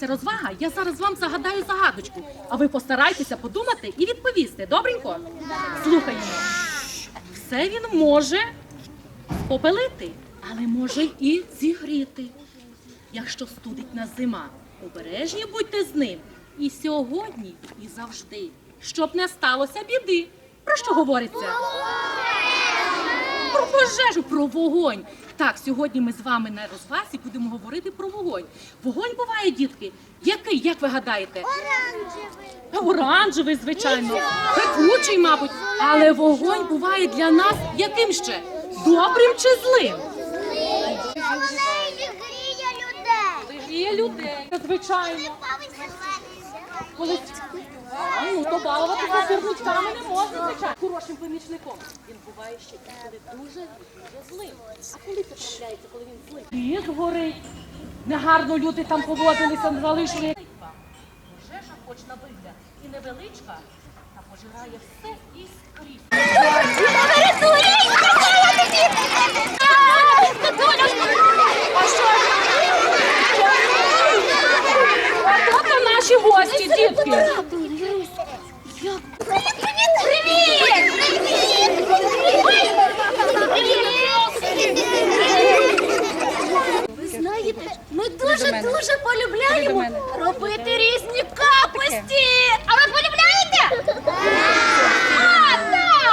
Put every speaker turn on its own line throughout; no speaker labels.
Це розвага. Я зараз вам загадаю загадочку. А ви постарайтеся подумати і відповісти. Добренько? Слухаємо. Все він може попелити, але може і зігріти. Якщо студить нас зима, обережні будьте з ним. І сьогодні, і завжди, щоб не сталося біди. Про що говориться? Про пожежу, про вогонь. Так, сьогодні ми з вами на розвасі будемо говорити про вогонь. Вогонь буває, дітки. Який, як ви гадаєте? Оранжевий, Оранжевий, звичайно, пекучий, мабуть. Але вогонь буває для нас яким ще? Добрим чи злим? Є людей, звичайно. Коли а, ну, то балуватися зірничками не можна, звичайно. Хорошим помічником. Він буває ще коли дуже дуже злим. А коли це трапляється, коли він злий? Ліс горить. Негарно люди там поводилися, залишили. Пожежа, хоч на вигляд і невеличка, та пожирає все і скрізь. Ото наші гості, дітки.
Ми дуже-дуже полюбляємо робити різні капості. А ви полюбляєте? Так!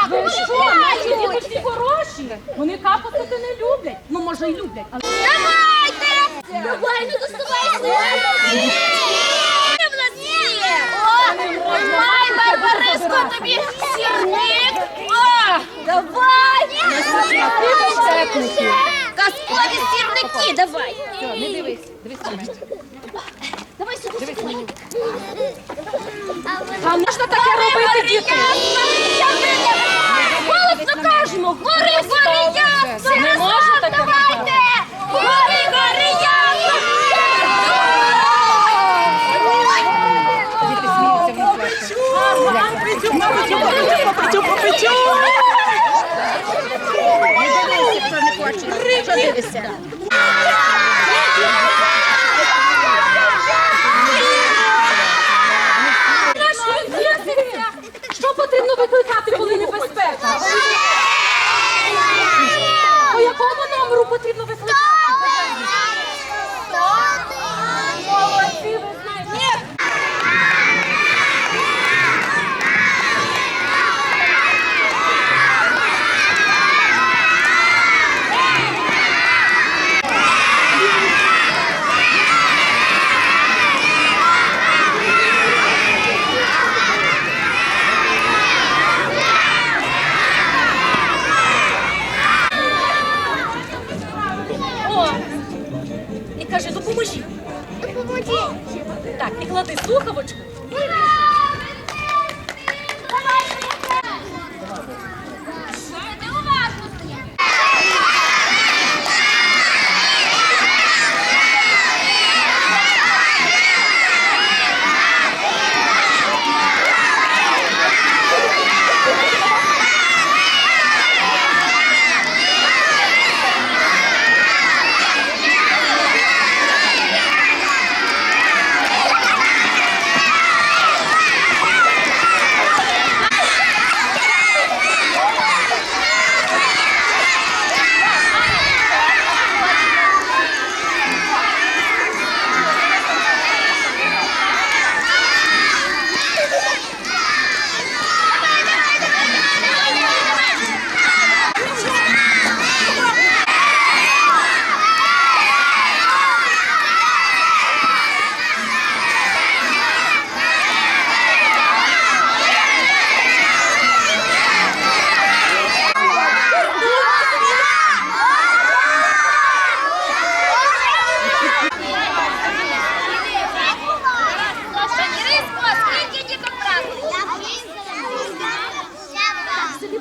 Ви що, наші діти хороші? Вони капустити не люблять. Ну, може, й люблять, але
Давайте! Давай, не доставайся! Moment.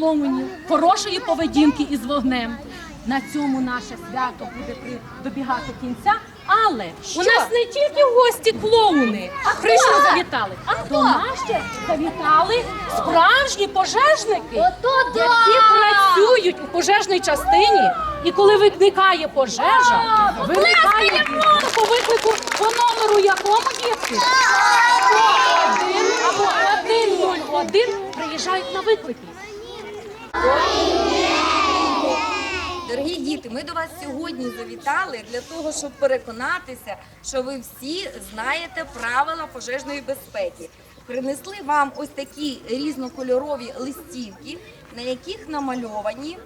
Клоунів, хорошої поведінки із вогнем. На цьому наше свято буде добігати кінця. Але у нас не тільки в гості клоуни прийшли, завітали, а до нас ще завітали справжні пожежники, які працюють у пожежній частині. І коли виникає пожежа, виникає по виклику по номеру якому дітки? 101 або 101 приїжджають на виклики.
Дорогі діти, ми до вас сьогодні завітали для того, щоб переконатися, що ви всі знаєте правила пожежної безпеки. Принесли вам ось такі різнокольорові листівки, на яких намальовані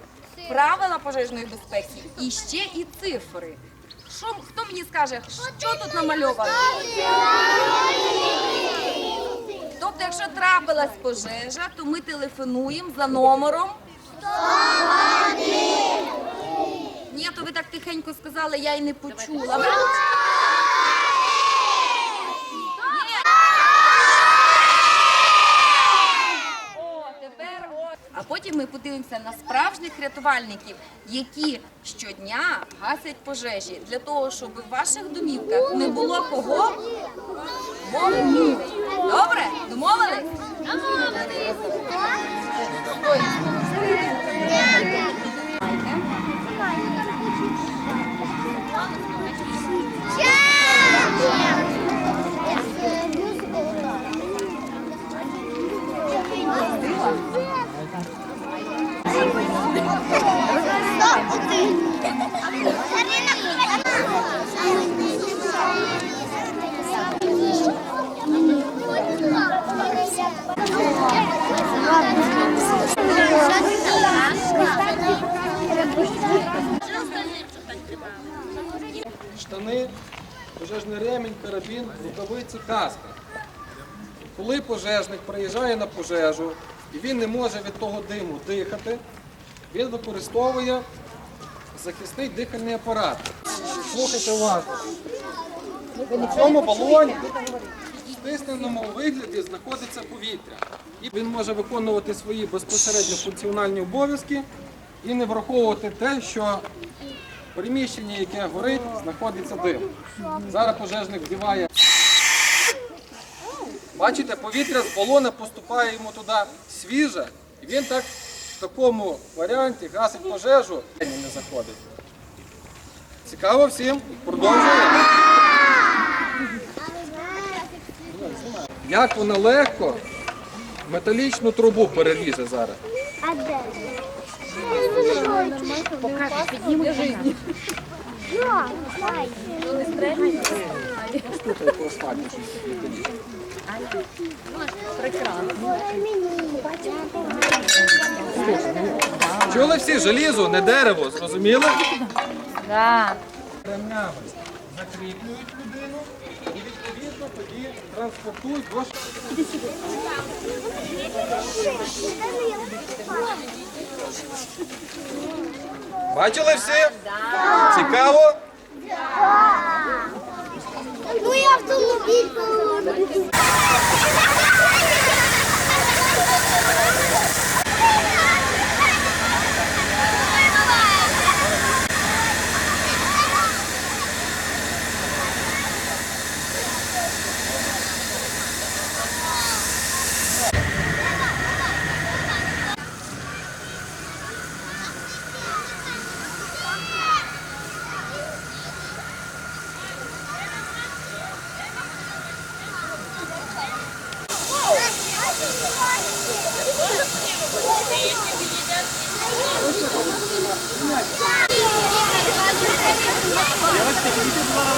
правила пожежної безпеки і ще і цифри. Що, хто мені скаже, що тут намальовано? Тобто, якщо трапилась пожежа, то ми телефонуємо за номером. Ні, то ви так тихенько сказали, я й не почула. Ви- Ні. О, тепер о. А потім ми подивимося на справжніх рятувальників, які щодня гасять пожежі для того, щоб в ваших домівках не було кого вогню. Добре? Домовились?
Штани, пожежний ремінь, карабін, рукавиці, каска. Коли пожежник приїжджає на пожежу і він не може від того диму дихати, він використовує захисний дихальний апарат. Слухайте уважно. В цьому балоні в стисненому вигляді знаходиться повітря. І він може виконувати свої безпосередньо функціональні обов'язки і не враховувати те, що приміщенні, яке горить, знаходиться дим. Зараз пожежник вдіває. Бачите, повітря з балона поступає йому туди свіже, і він так в такому варіанті гасить пожежу, не заходить. Цікаво всім? Продовжуємо. Як вона легко металічну трубу переріже зараз. Слухай, по асфальту щось металічне. Чули всі желізо, не дерево, зрозуміли?
Так.
Ремнями закріплюють людину і відповідно тоді транспортують до Бачили всі? Цікаво?
Ну я автомобіль положив.
Yavaş çekin. Bir de bunlar.